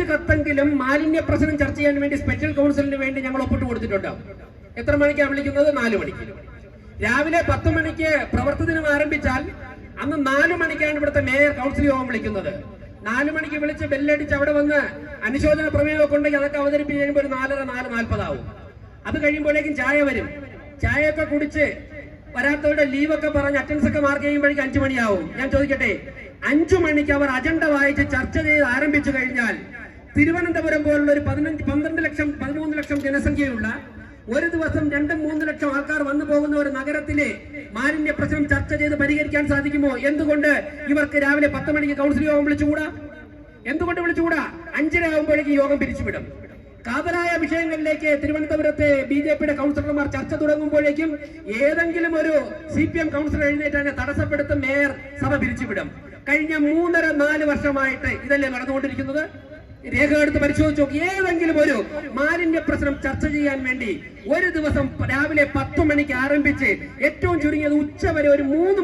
അഞ്ച് കത്തെങ്കിലും മാലിന്യ പ്രശ്നം ചർച്ച ചെയ്യാൻ വേണ്ടി സ്പെഷ്യൽ കൗൺസിലിന് വേണ്ടി ഞങ്ങൾ ഒപ്പിട്ട് കൊടുത്തിട്ടുണ്ട്. എത്ര മണിക്കാണ് വിളിക്കുന്നത്? നാല് മണിക്ക്. രാവിലെ പത്ത് മണിക്ക് പ്രവർത്തനം ആരംഭിച്ചാൽ അന്ന് നാലു മണിക്കാണ് ഇവിടുത്തെ മേയർ കൗൺസിൽ യോഗം വിളിക്കുന്നത്. നാലു മണിക്ക് വിളിച്ച് ബെല്ലടിച്ച് അവിടെ വന്ന് അനുശോചന പ്രമേയമൊക്കെ ഉണ്ടെങ്കിൽ അതൊക്കെ അവതരിപ്പിച്ച് കഴിയുമ്പോൾ ഒരു നാലര നാല് നാൽപ്പതാവും അത് കഴിയുമ്പോഴേക്കും ചായ വരും. ചായയൊക്കെ കുടിച്ച് വരാത്തവരുടെ ലീവൊക്കെ പറഞ്ഞ് അറ്റൻസ് ഒക്കെ മാർക്ക് ചെയ്യുമ്പോഴേക്കും അഞ്ചു മണിയാവും. ഞാൻ ചോദിക്കട്ടെ അഞ്ചു മണിക്ക് അവർ അജണ്ട വായിച്ച് ചർച്ച ചെയ്ത് ആരംഭിച്ചു കഴിഞ്ഞാൽ തിരുവനന്തപുരം പോലുള്ള ഒരു പതിനഞ്ച് പന്ത്രണ്ട് ലക്ഷം പതിമൂന്ന് ലക്ഷം ജനസംഖ്യയുള്ള ഒരു ദിവസം രണ്ടും മൂന്ന് ലക്ഷം ആൾക്കാർ വന്നു പോകുന്ന ഒരു നഗരത്തിലെ മാലിന്യ പ്രശ്നം ചർച്ച ചെയ്ത് പരിഹരിക്കാൻ സാധിക്കുമോ? എന്തുകൊണ്ട് ഇവർക്ക് രാവിലെ പത്ത് മണിക്ക് കൗൺസിൽ യോഗം വിളിച്ചുകൂടാ? എന്തുകൊണ്ട് വിളിച്ചുകൂടാ? അഞ്ചര ആകുമ്പോഴേക്കും യോഗം പിരിച്ചുവിടും. കാതലായ വിഷയങ്ങളിലേക്ക് തിരുവനന്തപുരത്തെ ബി ജെ പിയുടെ കൗൺസിലർമാർ ചർച്ച തുടങ്ങുമ്പോഴേക്കും ഏതെങ്കിലും ഒരു സി പി എം കൗൺസിലർ എഴുന്നേറ്റ് തന്നെ തടസ്സപ്പെടുത്തും മേയർ സഭ പിരിച്ചുവിടും. കഴിഞ്ഞ മൂന്നര നാല് വർഷമായിട്ട് ഇതല്ലേ നടന്നുകൊണ്ടിരിക്കുന്നത്? രേഖ എടുത്ത് പരിശോധിച്ച് നോക്കി. ഏതെങ്കിലും ഒരു മാലിന്യ പ്രശ്നം ചർച്ച ചെയ്യാൻ വേണ്ടി ഒരു ദിവസം രാവിലെ പത്ത് മണിക്ക് ആരംഭിച്ച് ഏറ്റവും ചുരുങ്ങിയത് ഉച്ച വരെ ഒരു മൂന്ന്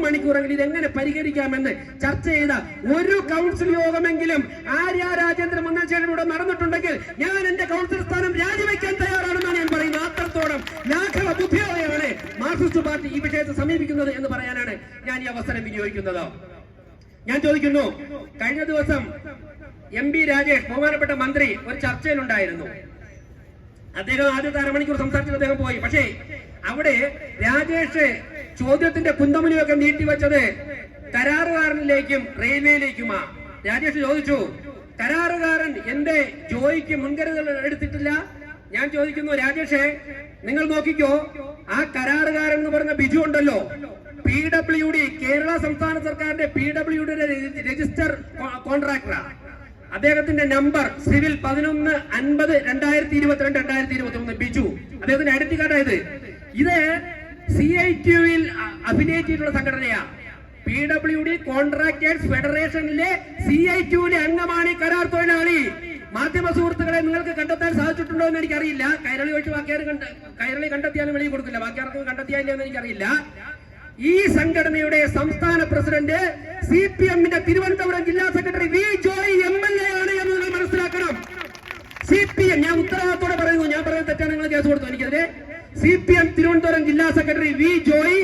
ഇത് എങ്ങനെ പരിഹരിക്കാമെന്ന് ചർച്ച ചെയ്ത ഒരു കൗൺസിൽ യോഗമെങ്കിലും ആര്യ രാജേന്ദ്ര മുന്നേറ്റയുടെ നടന്നിട്ടുണ്ടെങ്കിൽ ഞാൻ എന്റെ കൗൺസിൽ സ്ഥാനം രാജിവെക്കാൻ തയ്യാറാണെന്നാണ് ഞാൻ പറയുന്നത്. അത്രത്തോളം ലാഘവ ബുദ്ധിയോടെയാണ് മാർക്സിസ്റ്റ് പാർട്ടി ഈ വിഷയത്തെ സമീപിക്കുന്നത് എന്ന് പറയാനാണ് ഞാൻ ഈ അവസരം വിനിയോഗിക്കുന്നത്. ഞാൻ ചോദിക്കുന്നു കഴിഞ്ഞ ദിവസം എം പി രാജേഷ് ബഹുമാനപ്പെട്ട മന്ത്രി ഒരു ചർച്ചയിലുണ്ടായിരുന്നു. അദ്ദേഹം ആദ്യത്തെ അരമണിക്കൂർ സംസാരിച്ചിട്ട് അദ്ദേഹം പോയി. പക്ഷേ അവിടെ രാജേഷ് ചോദ്യത്തിന്റെ കുന്തമുനിയൊക്കെ നീട്ടിവെച്ചത് കരാറുകാരനിലേക്കും റെയിൽവേയിലേക്കുമാ. രാജേഷ് ചോദിച്ചു കരാറുകാരൻ എന്റെ ജോയിക്ക് മുൻകരുതൽ എടുത്തിട്ടില്ല? ഞാൻ ചോദിക്കുന്നു രാജേഷേ നിങ്ങൾ നോക്കിക്കോ ആ കരാറുകാരൻ എന്ന് പറഞ്ഞ ബിജു ഉണ്ടല്ലോ. പി ഡബ്ല്യു ഡി കേരള സംസ്ഥാന സർക്കാരിന്റെ പി ഡബ്ല്യു ഡിയുടെ രജിസ്റ്റർ കോൺട്രാക്ടറാ. അദ്ദേഹത്തിന്റെ നമ്പർ സിവിൽ പതിനൊന്ന് അൻപത് രണ്ടായിരത്തി ഇരുപത്തിരണ്ട് രണ്ടായിരത്തി ഇരുപത്തി ഒന്ന് ബിജു. അദ്ദേഹത്തിന്റെ ഐഡന്റി കാർഡ് ഇത്. ഇത് സി ഐ ടിയുവിൽ അഭിനയിച്ചിട്ടുള്ള സംഘടനയാ. പി ഡബ്ല്യു ഡി കോൺട്രാക്ടേഴ്സ് ഫെഡറേഷനിലെ സി ഐ ടിയുവിലെ അംഗമാണ് ഈ കരാർ തൊഴിലാളി. മാധ്യമ സുഹൃത്തുക്കളെ നിങ്ങൾക്ക് കണ്ടെത്താൻ സാധിച്ചിട്ടുണ്ടോ എന്ന് എനിക്കറിയില്ല. കൈരളി ഒഴിച്ച് ബാക്കിയാരും കണ്ട കൈരളി കണ്ടെത്തിയാലും വെളിയിൽ കൊടുക്കില്ല. ബാക്കിയാർക്കും കണ്ടെത്തിയാലേ എന്ന് എനിക്കറിയില്ല. ഈ സംഘടനയുടെ സംസ്ഥാന പ്രസിഡന്റ് സി പി എമ്മിന്റെ തിരുവനന്തപുരം ജില്ലാ secretary V Joy M L A ആണ് എന്ന് നിങ്ങൾ മനസ്സിലാക്കണം. സി പി എം ഞാൻ ഉത്തരവാദിത്തോടെ പറയുന്നു. ഞാൻ പറയുന്നത് തെറ്റാണ് നിങ്ങൾ കേസ് കൊടുത്തു എനിക്കെതിരെ സി പി എം തിരുവനന്തപുരം ജില്ലാ സെക്രട്ടറി വി ജോയ്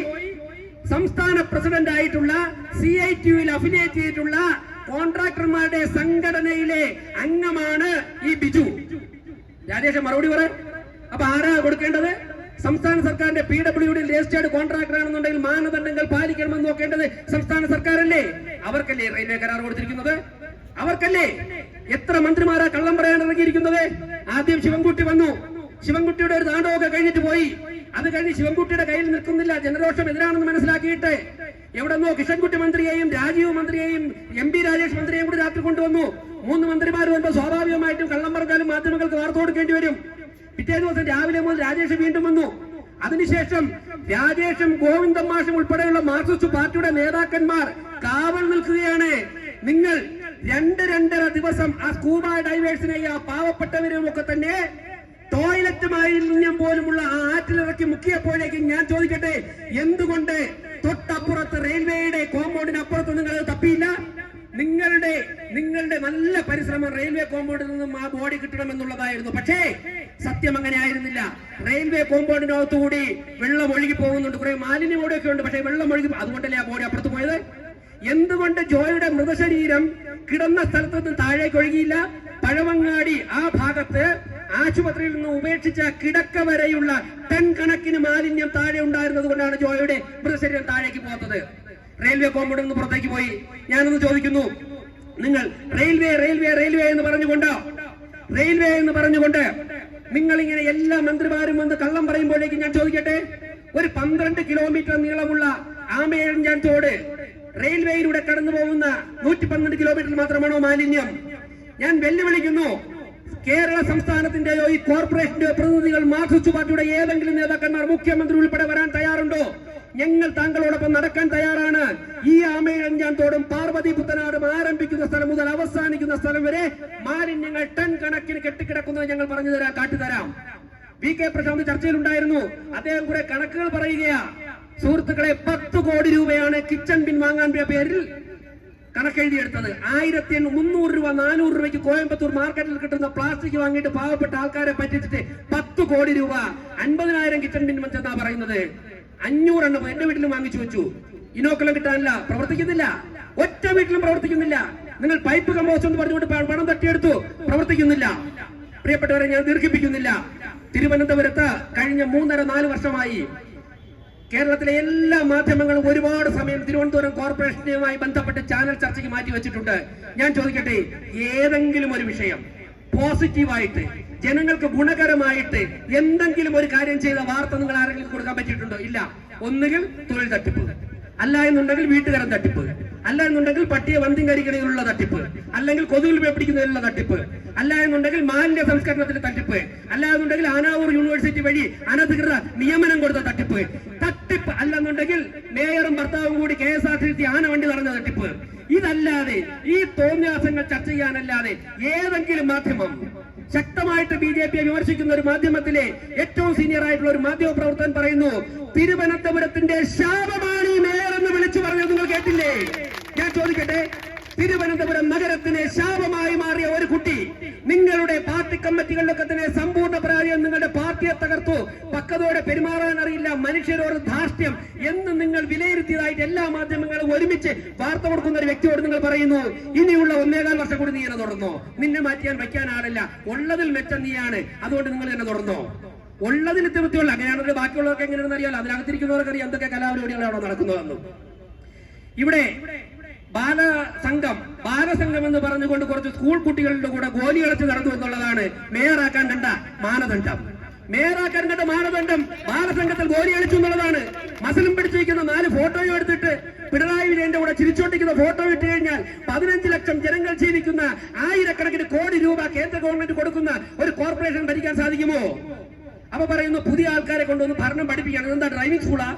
സംസ്ഥാന പ്രസിഡന്റ് ആയിട്ടുള്ള സി ഐ ടിയുവിൽ അഫിലിയേറ്റ് ചെയ്തിട്ടുള്ള കോൺട്രാക്ടർമാരുടെ സംഘടനയിലെ അംഗമാണ് ഈ ബിജു. രാജേഷ് മറുപടി പറ. അപ്പൊ ആരാ കൊടുക്കേണ്ടത്? സംസ്ഥാന സർക്കാരിന്റെ P W D registered contractor ആണെന്നുണ്ടെങ്കിൽ മാനദണ്ഡങ്ങൾ പാലിക്കണമെന്ന് നോക്കേണ്ടത് സംസ്ഥാന സർക്കാരല്ലേ? അവർക്കല്ലേ റെയിൽവേ കരാർ കൊടുത്തിരിക്കുന്നത്? അവർക്കല്ലേ? എത്ര മന്ത്രിമാരാ കള്ളം പറയാൻ ഇറങ്ങിയിരിക്കുന്നത്? ആദ്യം ശിവൻകുട്ടി വന്നു. ശിവൻകുട്ടിയുടെ ഒരു താണ്ഡവമൊക്കെ കഴിഞ്ഞിട്ട് പോയി. അത് കഴിഞ്ഞ് ശിവൻകുട്ടിയുടെ കയ്യിൽ നിൽക്കുന്നില്ല. ജനരോഷം എതിരാണെന്ന് മനസ്സിലാക്കിയിട്ട് എവിടെന്നോ കിഷൻകുട്ടി മന്ത്രിയെയും രാജീവ് മന്ത്രിയെയും എം പി രാജേഷ് മന്ത്രിയെയും കൂടി രാത്രി കൊണ്ടുവന്നു. മൂന്ന് മന്ത്രിമാർ വരുമ്പോൾ സ്വാഭാവികമായിട്ടും കള്ളം പറഞ്ഞാലും മാധ്യമങ്ങൾക്ക് വാർത്ത കൊടുക്കേണ്ടി വരും. പിറ്റേ ദിവസം രാവിലെ മുതൽ രാജേഷ് വീണ്ടും വന്നു. അതിനുശേഷം രാജേഷും ഗോവിന്ദൻ മാഷും ഉൾപ്പെടെയുള്ള മാർക്സിസ്റ്റ് പാർട്ടിയുടെ നേതാക്കന്മാർ കാവൽ നിൽക്കുകയാണ്. നിങ്ങൾ രണ്ട് രണ്ടര ദിവസം ആ സ്കൂബ ഡൈവേഴ്സിനെയും ആ പാവപ്പെട്ടവരെയും ഒക്കെ തന്നെ ടോയ്ലറ്റ് മാലിന്യം പോലുമുള്ള ആ ആറ്റിലിറക്കി മുക്കിയപ്പോഴേക്കും ഞാൻ ചോദിക്കട്ടെ എന്തുകൊണ്ട് തൊട്ടപ്പുറത്ത് റെയിൽവേയുടെ കോമ്പൗണ്ടിന് അപ്പുറത്ത് നിങ്ങൾ അത് തപ്പിയില്ല നിങ്ങളുടെ നിങ്ങളുടെ നല്ല പരിശ്രമം റെയിൽവേ കോമ്പൗണ്ടിൽ നിന്നും ആ ബോഡി കിട്ടണമെന്നുള്ളതായിരുന്നു പക്ഷേ സത്യം അങ്ങനെ ആയിരുന്നില്ല. റെയിൽവേ കോമ്പൗണ്ടിനകത്തുകൂടി വെള്ളം ഒഴുകി പോകുന്നുണ്ട്. കുറെ മാലിന്യം കൂടെയൊക്കെ ഉണ്ട്. പക്ഷേ വെള്ളം ഒഴുകി അതുകൊണ്ടല്ലേ ആ ബോഡി അപ്പുറത്ത് പോയത്? എന്തുകൊണ്ട് ജോയുടെ മൃതശരീരം കിടന്ന സ്ഥലത്ത് നിന്ന് താഴേക്ക് ഒഴുകിയില്ല? പഴവങ്ങാടി ആ ഭാഗത്ത് ആശുപത്രിയിൽ നിന്ന് ഉപേക്ഷിച്ച കിടക്ക വരെയുള്ള ടൺ കണക്കിന് മാലിന്യം താഴെ ഉണ്ടായിരുന്നത് കൊണ്ടാണ് ജോയുടെ മൃതശരീരം താഴേക്ക് പോകുന്നത് റെയിൽവേ കോമ്പൗണ്ടിൽ നിന്ന് പുറത്തേക്ക് പോയി. ഞാനൊന്ന് ചോദിക്കുന്നു നിങ്ങൾ റെയിൽവേ റെയിൽവേ റെയിൽവേ എന്ന് പറഞ്ഞുകൊണ്ട് റെയിൽവേ എന്ന് പറഞ്ഞുകൊണ്ട് നിങ്ങൾ ഇങ്ങനെ എല്ലാ മന്ത്രിമാരും വന്ന് കള്ളം പറയുമ്പോഴേക്കും ഞാൻ ചോദിക്കട്ടെ? ഒരു പന്ത്രണ്ട് കിലോമീറ്റർ നീളമുള്ള ആമയഞ്ചാൻ തോട് റെയിൽവേയിലൂടെ കടന്നു പോകുന്ന നൂറ്റി പന്ത്രണ്ട് കിലോമീറ്റർ മാത്രമാണോ മാലിന്യം? ഞാൻ വെല്ലുവിളിക്കുന്നു കേരള സംസ്ഥാനത്തിന്റെയോ ഈ കോർപ്പറേഷന്റെയോ പ്രതിനിധികൾ മാർക്സിസ്റ്റ് പാർട്ടിയുടെ ഏതെങ്കിലും നേതാക്കന്മാർ മുഖ്യമന്ത്രി ഉൾപ്പെടെ വരാൻ തയ്യാറുണ്ടോ? ഞങ്ങൾ താങ്കളോടൊപ്പം നടക്കാൻ തയ്യാറാണ്. ഈ ആമേഴഞ്ചാൻ തോടും പാർവതി പുത്തനാടും ആരംഭിക്കുന്ന സ്ഥലം മുതൽ അവസാനിക്കുന്ന സ്ഥലം വരെ മാലിന്യങ്ങൾ ടൺ കണക്കിന് കെട്ടിക്കിടക്കുന്നത് ഞങ്ങൾ പറഞ്ഞു തരാം കാട്ടിത്തരാം വി കെ പ്രശാന്ത് ചർച്ചയിലുണ്ടായിരുന്നു. അദ്ദേഹം കുറെ കണക്കുകൾ പറയുകയാ. സുഹൃത്തുക്കളെ പത്ത് കോടി രൂപയാണ് കിച്ചൺ ബിൻ വാങ്ങാൻ പേരിൽ കണക്കെഴുതിയെടുത്തത്. ആയിരത്തി മുന്നൂറ് രൂപ നാനൂറ് രൂപയ്ക്ക് കോയമ്പത്തൂർ മാർക്കറ്റിൽ കിട്ടുന്ന പ്ലാസ്റ്റിക് വാങ്ങിയിട്ട് പാവപ്പെട്ട ആൾക്കാരെ പറ്റിച്ചിട്ട് പത്ത് കോടി രൂപ അൻപതിനായിരം കിച്ചൺ ബിൻ എന്നാ പറയുന്നത്. അഞ്ഞൂറെണ്ണം എന്റെ വീട്ടിലും വാങ്ങിച്ചു വെച്ചു. ഇനോക്കുലം കിട്ടാനില്ല. പ്രവർത്തിക്കുന്നില്ല. ഒറ്റ വീട്ടിലും പ്രവർത്തിക്കുന്നില്ല. നിങ്ങൾ പൈപ്പ് കമ്പോസ് എന്ന് പറഞ്ഞുകൊണ്ട് പണം തട്ടിയെടുത്തു. പ്രവർത്തിക്കുന്നില്ല. പ്രിയപ്പെട്ടവരെ ഞാൻ ദീർഘിപ്പിക്കുന്നില്ല. തിരുവനന്തപുരത്ത് കഴിഞ്ഞ മൂന്നര നാല് വർഷമായി കേരളത്തിലെ എല്ലാ മാധ്യമങ്ങളും ഒരുപാട് സമയം തിരുവനന്തപുരം കോർപ്പറേഷനുമായി ബന്ധപ്പെട്ട് ചാനൽ ചർച്ചയ്ക്ക് മാറ്റി വെച്ചിട്ടുണ്ട്. ഞാൻ ചോദിക്കട്ടെ ഏതെങ്കിലും ഒരു വിഷയം പോസിറ്റീവായിട്ട് ജനങ്ങൾക്ക് ഗുണകരമായിട്ട് എന്തെങ്കിലും ഒരു കാര്യം ചെയ്ത വാർത്ത നിങ്ങൾ ആരെങ്കിലും കൊടുക്കാൻ പറ്റിയിട്ടുണ്ടോ? ഇല്ല. ഒന്നുകിൽ തൊഴിൽ തട്ടിപ്പ്. അല്ല എന്നുണ്ടെങ്കിൽ വീട്ടുകാരൻ തട്ടിപ്പ്. അല്ല എന്നുണ്ടെങ്കിൽ പട്ടിയെ വന്ധ്യം കരിക്കണതിലുള്ള തട്ടിപ്പ്. അല്ലെങ്കിൽ കൊതുകിൽ പിടിക്കുന്നതിലുള്ള തട്ടിപ്പ്. അല്ല എന്നുണ്ടെങ്കിൽ മാലിന്യ സംസ്കരണത്തിന്റെ തട്ടിപ്പ്. അല്ല എന്നുണ്ടെങ്കിൽ ആനാവൂർ യൂണിവേഴ്സിറ്റി വഴി അനധികൃത നിയമനം കൊടുത്ത തട്ടിപ്പ്. തട്ടിപ്പ് അല്ലെന്നുണ്ടെങ്കിൽ മേയറും ഭർത്താവും കൂടി K S R T C ആന വണ്ടി നടന്ന തട്ടിപ്പ്. ഇതല്ലാതെ ഈ തോന്നിയാസങ്ങൾ ചർച്ച ചെയ്യാനല്ലാതെ ഏതെങ്കിലും മാധ്യമം ശക്തമായിട്ട് ബി ജെ പിയെ വിമർശിക്കുന്ന ഒരു മാധ്യമത്തിലെ ഏറ്റവും സീനിയർ ആയിട്ടുള്ള ഒരു മാധ്യമ പ്രവർത്തകൻ പറയുന്നു തിരുവനന്തപുരത്തിന്റെ ശാപമാണ് പറഞ്ഞത് നിങ്ങൾ കേട്ടില്ലേ? ഞാൻ ചോദിക്കട്ടെ? തിരുവനന്തപുരം നഗരത്തിന് ശാപമായി മാറിയ ഒരു കുട്ടി നിങ്ങളുടെ പാർട്ടി കമ്മിറ്റികളിലൊക്കെ തന്നെ സമ്പൂർണ പരാജയം നിങ്ങളുടെ പാർട്ടിയെ തകർത്തു. പക്കതോടെ പെരുമാറാൻ അറിയില്ല. മനുഷ്യരോട് ധാർഷ്ട്യം. എന്ന് നിങ്ങൾ വിലയിരുത്തിയതായിട്ട് എല്ലാ മാധ്യമങ്ങളും ഒരുമിച്ച് വാർത്ത കൊടുക്കുന്ന ഒരു വ്യക്തിയോട് നിങ്ങൾ പറയുന്നു ഇനിയുള്ള ഒന്നേകാൽ വർഷം കൂടി നീ എന്നെ തുടർന്നോ? നിന്നെ മാറ്റിയാൻ വയ്ക്കാൻ ആളില്ല. ഉള്ളതിൽ മെച്ചം നീയാണ്. അതുകൊണ്ട് നിങ്ങൾ എന്നെ തുടർന്നോ? ഉള്ളതിന് തൃപ്തിയുള്ള അങ്ങനെയാണെങ്കിൽ ബാക്കിയുള്ളവർക്ക് എങ്ങനെയാണെന്ന് അറിയാലോ. അതിനകത്തിരിക്കുന്നവർക്ക് അറിയാം. എന്തൊക്കെ കലാപരിപാടികളാണോ നടക്കുന്നതെന്നും. ഇവിടെ ബാലസംഘം ബാലസംഘം എന്ന് പറഞ്ഞുകൊണ്ട് കുറച്ച് സ്കൂൾ കുട്ടികളുടെ കൂടെ ഗോലി കളിച്ച് നടന്നു എന്നുള്ളതാണ് മേയറാക്കാൻ കണ്ട മാനദണ്ഡം. മേയറാക്കാൻ കണ്ട മാനദണ്ഡം ബാലസംഘത്തിൽ ഗോലി കളിച്ചു എന്നുള്ളതാണ്. മസലും പിടിച്ചിരിക്കുന്ന നാല് ഫോട്ടോയും എടുത്തിട്ട് പിണറായി വിജയന്റെ കൂടെ ചിരിച്ചോട്ടിക്കുന്ന ഫോട്ടോ ഇട്ട് കഴിഞ്ഞാൽ പതിനഞ്ച് ലക്ഷം ജനങ്ങൾ ജീവിക്കുന്ന ആയിരക്കണക്കിന് കോടി രൂപ കേന്ദ്ര ഗവൺമെന്റ് കൊടുക്കുന്ന ഒരു കോർപ്പറേഷൻ ഭരിക്കാൻ സാധിക്കുമോ? അപ്പൊ പറയുന്നു പുതിയ ആൾക്കാരെ കൊണ്ടുവന്ന് ഭരണം പഠിപ്പിക്കണം എന്താ ഡ്രൈവിംഗ് സ്കൂളാ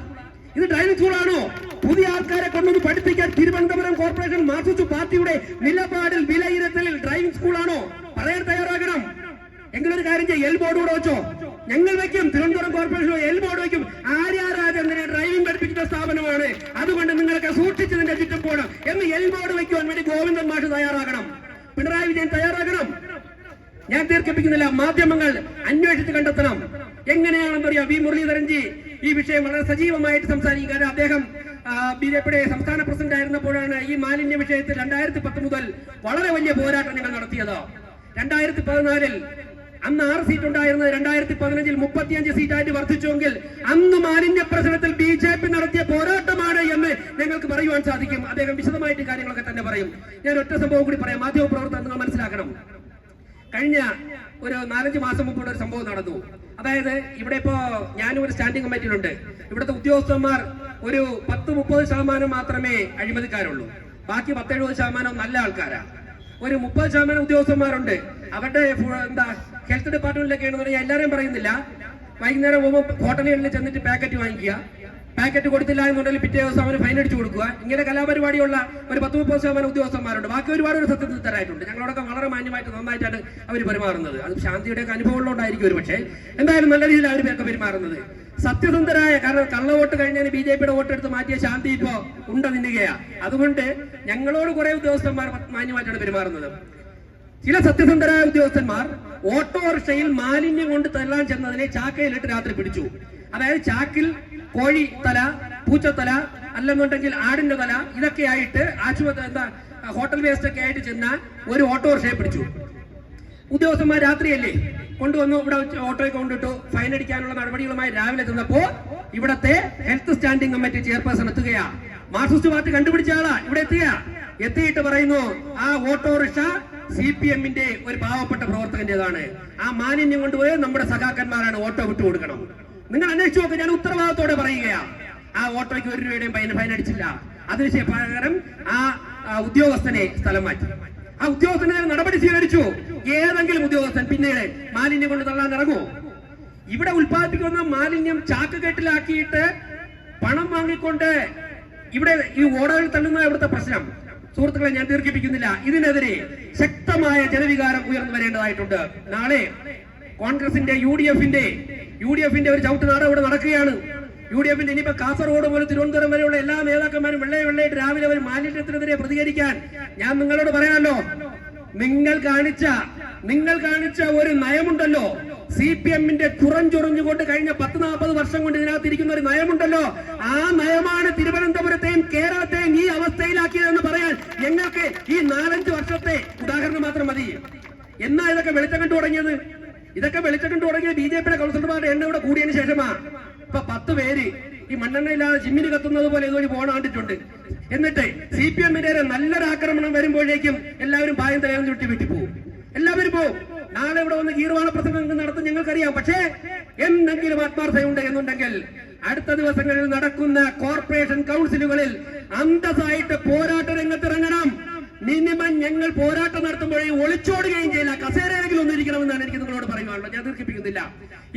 ഇത് ഡ്രൈവിംഗ് സ്കൂളാണോ പുതിയ കൊണ്ടുവന്ന് പഠിപ്പിക്കാൻ തിരുവനന്തപുരം കോർപ്പറേഷൻ മാർക്സിസ്റ്റ് പാർട്ടിയുടെ നിലപാടിൽ വിലയിരുത്തലിൽ ഡ്രൈവിംഗ് സ്കൂളാണോ? പറയാൻ തയ്യാറാകണം. എങ്കിലൊരു കാര്യം ചെയ്യാം എൽ ബോർഡ് കൂടെ വെച്ചോ. ഞങ്ങൾ വെക്കും തിരുവനന്തപുരം കോർപ്പറേഷൻ എൽ ബോർഡ് വെക്കും. ആര്യ രാജേന്ദ്രനെ ഡ്രൈവിംഗ് പഠിപ്പിക്കുന്ന സ്ഥാപനമാണ്. അതുകൊണ്ട് നിങ്ങൾക്ക് സൂക്ഷിച്ചതിന്റെ ചുറ്റും പോകണം എന്ന് എൽ ബോർഡ് വെക്കുവാൻ വേണ്ടി ഗോവിന്ദൻ മാഷ് തയ്യാറാകണം. പിണറായി വിജയൻ തയ്യാറാകണം. ഞാൻ ദീർഘിപ്പിക്കുന്നില്ല. മാധ്യമങ്ങൾ അന്വേഷിച്ച് കണ്ടെത്തണം. എങ്ങനെയാണെന്ന് അറിയാം വി മുരളീധരൻജി ഈ വിഷയം വളരെ സജീവമായിട്ട് സംസാരിക്കുക അദ്ദേഹം ബി ജെ പിയുടെ സംസ്ഥാന പ്രസിഡന്റ് ആയിരുന്നപ്പോഴാണ് ഈ മാലിന്യ വിഷയത്തിൽ രണ്ടായിരത്തി പത്ത് മുതൽ വളരെ വലിയ പോരാട്ടങ്ങൾ നടത്തിയത്. രണ്ടായിരത്തി പതിനാലിൽ അന്ന് ആറ് സീറ്റ് ഉണ്ടായിരുന്നത് രണ്ടായിരത്തി പതിനഞ്ചിൽ മുപ്പത്തിയഞ്ച് സീറ്റായിട്ട് വർദ്ധിച്ചുവെങ്കിൽ അന്ന് മാലിന്യ പ്രശ്നത്തിൽ ബി ജെ പി നടത്തിയ പോരാട്ടമാണ് എന്ന് നിങ്ങൾക്ക് പറയുവാൻ സാധിക്കും. അദ്ദേഹം വിശദമായിട്ട് കാര്യങ്ങളൊക്കെ തന്നെ പറയും. ഞാൻ ഒറ്റ സംഭവം കൂടി പറയാം. മാധ്യമ പ്രവർത്തനം നിങ്ങൾ മനസ്സിലാക്കണം. കഴിഞ്ഞ ഒരു നാലഞ്ച് മാസം മുമ്പ് ഒരു സംഭവം നടന്നു. അതായത് ഇവിടെ ഇപ്പോ ഞാനും ഒരു സ്റ്റാൻഡിംഗ് കമ്മിറ്റിയിലുണ്ട്. ഇവിടുത്തെ ഉദ്യോഗസ്ഥന്മാർ ഒരു പത്ത് മുപ്പത് ശതമാനം മാത്രമേ അഴിമതിക്കാരുള്ളൂ. ബാക്കി പത്തെഴുപത് ശതമാനം നല്ല ആൾക്കാരാ. ഒരു മുപ്പത് ശതമാനം ഉദ്യോഗസ്ഥന്മാരുണ്ട്. അവരുടെ എന്താ ഹെൽത്ത് ഡിപ്പാർട്ട്മെന്റിലൊക്കെ ആണെന്ന് പറഞ്ഞാൽ എല്ലാവരെയും പറയുന്നില്ല. വൈകുന്നേരം പോകുമ്പോൾ ഹോട്ടലുകളിൽ ചെന്നിട്ട് പാക്കറ്റ് വാങ്ങിക്കുക. പാക്കറ്റ് കൊടുത്തില്ല എന്നുണ്ടെങ്കിൽ പിറ്റേ ദിവസം അവന് ഫൈൻ അടിച്ചു കൊടുക്കുക. ഇങ്ങനെ കലാപരിപാടിയുള്ള ഒരു പത്ത് മുപ്പത് ശതമാനം ഉദ്യോഗസ്ഥന്മാരുണ്ട്. ബാക്കി ഒരുപാട് ഒരു സത്യനിഷ്ഠരായിട്ടുണ്ട് ഞങ്ങളോടൊക്കെ വളരെ മാന്യമായിട്ട് നന്നായിട്ടാണ് അവർ പെരുമാറുന്നത്. അത് ശാന്തിയുടെ അനുഭവമുള്ളതുകൊണ്ടായിരിക്കും ഒരു പക്ഷേ എന്തായാലും നല്ല രീതിയിൽ അവർ പേർക്ക് പെരുമാറുന്നത്. സത്യസന്ധരായ കാരണം കള്ളവോട്ട് കഴിഞ്ഞാൽ ബി ജെ പിയുടെ വോട്ടെടുത്ത് മാറ്റിയ ശാന്തി ഇപ്പോ ഉണ്ട നിന്നുകയാ അതുകൊണ്ട് ഞങ്ങളോട് കുറെ ഉദ്യോഗസ്ഥന്മാർ മാന്യമായിട്ടാണ് പെരുമാറുന്നത്. ചില സത്യസന്ധരായ ഉദ്യോഗസ്ഥന്മാർ ഓട്ടോറിക്ഷയിൽ മാലിന്യം കൊണ്ട് തല്ലാൻ ചെന്നതിനെ ചാക്കയിലിട്ട് രാത്രി പിടിച്ചു. അതായത് ചാക്കിൽ കോഴി തല പൂച്ചത്തല അല്ലെന്നുണ്ടെങ്കിൽ ആടിന്റെ തല ഇതൊക്കെ ആയിട്ട് ആശുപത്രി എന്താ ഹോട്ടൽ വേസ്റ്റ് ഒക്കെ ആയിട്ട് ചെന്ന ഒരു ഓട്ടോറിക്ഷയെ പിടിച്ചു. ഉദ്യോഗസ്ഥന്മാർ രാത്രിയല്ലേ? കൊണ്ടുവന്നു. ഇവിടെ ഓട്ടോയിൽ ഓട്ടോയെ കൊണ്ടിട്ടു ഫൈൻ അടിക്കാനുള്ള നടപടികളുമായി രാവിലെ ചെന്നപ്പോ ഇവിടത്തെ ഹെൽത്ത് സ്റ്റാൻഡിംഗ് കമ്മിറ്റി ചെയർപേഴ്സൺ എത്തുകയാ. മാർക്സിസ്റ്റ് പാർട്ടി കണ്ടുപിടിച്ച ആളാ. ഇവിടെ എത്തുക എത്തിയിട്ട് പറയുന്നു ആ ഓട്ടോറിക്ഷ സി പി എമ്മിന്റെ ഒരു പാവപ്പെട്ട പ്രവർത്തകന്റേതാണ്. ആ മാലിന്യം കൊണ്ടുപോയി നമ്മുടെ സഖാക്കന്മാരാണ്. ഓട്ടോ വിട്ടു കൊടുക്കണം നിങ്ങൾ അന്വേഷിച്ചു നോക്ക്. ഞാൻ ഉത്തരവാദിത്തോടെ പറയുകയാ. ആ ഓട്ടോയ്ക്ക് ഒരു രൂപയുടെയും ഫൈൻ ഫൈൻ അടിച്ചില്ല. അതിനുശേഷം പകരം ആ ഉദ്യോഗസ്ഥനെ സ്ഥലം മാറ്റി. ആ ഉദ്യോഗസ്ഥനെ നടപടി സ്വീകരിച്ചു. ഏതെങ്കിലും ഉദ്യോഗസ്ഥൻ പിന്നീട് മാലിന്യം കൊണ്ട് തള്ളാൻ ഇറങ്ങൂ. ഇവിടെ ഉൽപ്പാദിപ്പിക്കുന്ന മാലിന്യം ചാക്ക് കെട്ടിലാക്കിയിട്ട് പണം വാങ്ങിക്കൊണ്ട് ഇവിടെ ഈ ഓടകൾ തള്ളുന്ന ഇവിടുത്തെ പ്രശ്നം. സുഹൃത്തുക്കളെ ഞാൻ ദീർഘിപ്പിക്കുന്നില്ല. ഇതിനെതിരെ ശക്തമായ ജനവികാരം ഉയർന്നു വരേണ്ടതായിട്ടുണ്ട്. നാളെ കോൺഗ്രസിന്റെ യു ഡി എഫിന്റെ യു ഡി എഫിന്റെ ഒരു ചവിട്ട് നാടകം ഇവിടെ നടക്കുകയാണ്. യു ഡി എഫിന്റെ ഇനിയിപ്പോ കാസർഗോഡ് മുതൽ തിരുവനന്തപുരം വരെയുള്ള എല്ലാ നേതാക്കന്മാരും വെള്ളയെ വെള്ളയിട്ട് രാവിലെ അവർ മാലിന്യത്തിനെതിരെ പ്രതികരിക്കാൻ ഞാൻ നിങ്ങളോട് പറയാമല്ലോ നിങ്ങൾ കാണിച്ച നിങ്ങൾ കാണിച്ച ഒരു നയമുണ്ടല്ലോ. സി പി എമ്മിന്റെ ചുറഞ്ചുറഞ്ഞുകൊണ്ട് കഴിഞ്ഞ പത്ത് നാൽപ്പത് വർഷം കൊണ്ട് ഇതിനകത്ത് ഇരിക്കുന്ന ഒരു നയമുണ്ടല്ലോ. ആ നയമാണ് തിരുവനന്തപുരത്തെയും കേരളത്തെയും ഈ അവസ്ഥയിലാക്കിയതെന്ന് പറയാൻ ഞങ്ങൾക്ക് ഈ നാലഞ്ച് വർഷത്തെ ഉദാഹരണം മാത്രം മതി. എന്നാ ഇതൊക്കെ വെളിച്ചം കണ്ടു തുടങ്ങിയത്? ഇതൊക്കെ വെളിച്ചം കണ്ടു തുടങ്ങിയത് ബി ജെ പിയുടെ കൗൺസിലർമാരുടെ എണ്ണം ഇവിടെ കൂടിയതിനു ശേഷമാ. ഇപ്പൊ പത്ത് പേര് ഈ മണ്ണെണ്ണയില്ലാതെ ജിമ്മിന് കത്തുന്നത് പോലെ ഇതുവഴി പോണ കണ്ടിട്ടുണ്ട്. എന്നിട്ട് സി പി എമ്മിന്റെ നല്ലൊരു ആക്രമണം വരുമ്പോഴേക്കും എല്ലാവരും പായം തലയാൻ ചുട്ടി വിട്ടു പോകും. എല്ലാവരും പോവും നാളെ ഇവിടെ വന്ന് ഗീർവാണ പ്രസംഗം നടത്തും ഞങ്ങൾക്കറിയാം പക്ഷേ എന്തെങ്കിലും ആത്മാർത്ഥതയുണ്ട് എന്നുണ്ടെങ്കിൽ അടുത്ത ദിവസങ്ങളിൽ നടക്കുന്ന കോർപ്പറേഷൻ കൗൺസിലുകളിൽ അന്തസ്സായിട്ട് പോരാട്ട രംഗത്തിറങ്ങണം. മിനിമം ഞങ്ങൾ പോരാട്ടം നടത്തുമ്പോഴേ ഒളിച്ചോടുകയും ചെയ്യില്ല. കസേരയിലെങ്കിലും ഒന്നിരിക്കണമെന്നാണ് എനിക്ക് നിങ്ങളോട് പറയുവാനുള്ളത്. ഞാൻ ദീർഘിപ്പിക്കുന്നില്ല.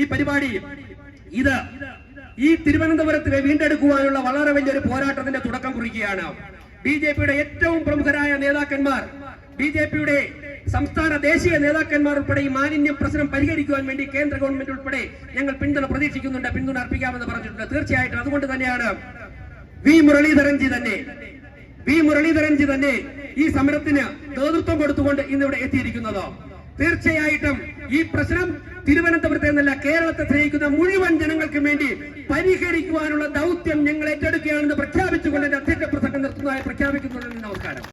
ഈ പരിപാടി ഇത് ഈ തിരുവനന്തപുരത്തിനെ വീണ്ടെടുക്കുവാനുള്ള വളരെ വലിയൊരു പോരാട്ടത്തിന്റെ തുടക്കം കുറിക്കുകയാണ്. ബി ജെ പിയുടെ ഏറ്റവും പ്രമുഖരായ നേതാക്കന്മാർ ബി ജെ പിയുടെ സംസ്ഥാന ദേശീയ നേതാക്കന്മാർ ഉൾപ്പെടെ ഈ മാലിന്യ പ്രശ്നം പരിഹരിക്കുവാൻ വേണ്ടി കേന്ദ്ര ഗവൺമെന്റ് ഉൾപ്പെടെ ഞങ്ങൾ പിന്തുണ പ്രതീക്ഷിക്കുന്നുണ്ട് പിന്തുണ അർപ്പിക്കാമെന്ന് പറഞ്ഞിട്ടുണ്ട്. തീർച്ചയായിട്ടും അതുകൊണ്ട് തന്നെയാണ് വി മുരളീധരൻജി തന്നെ വി മുരളീധരൻജി തന്നെ ഈ സമരത്തിന് നേതൃത്വം കൊടുത്തുകൊണ്ട് ഇന്നിവിടെ എത്തിയിരിക്കുന്നത്. തീർച്ചയായിട്ടും ഈ പ്രശ്നം തിരുവനന്തപുരത്തെ എന്നല്ല കേരളത്തെ സ്നേഹിക്കുന്ന മുഴുവൻ ജനങ്ങൾക്കും വേണ്ടി പരിഹരിക്കുവാനുള്ള ദൗത്യം ഞങ്ങൾ ഏറ്റെടുക്കുകയാണെന്ന് പ്രഖ്യാപിച്ചുകൊണ്ട് അധ്യക്ഷ പ്രസംഗം നിർത്തുന്നതായി പ്രഖ്യാപിക്കുന്നുണ്ട് നമസ്കാരം.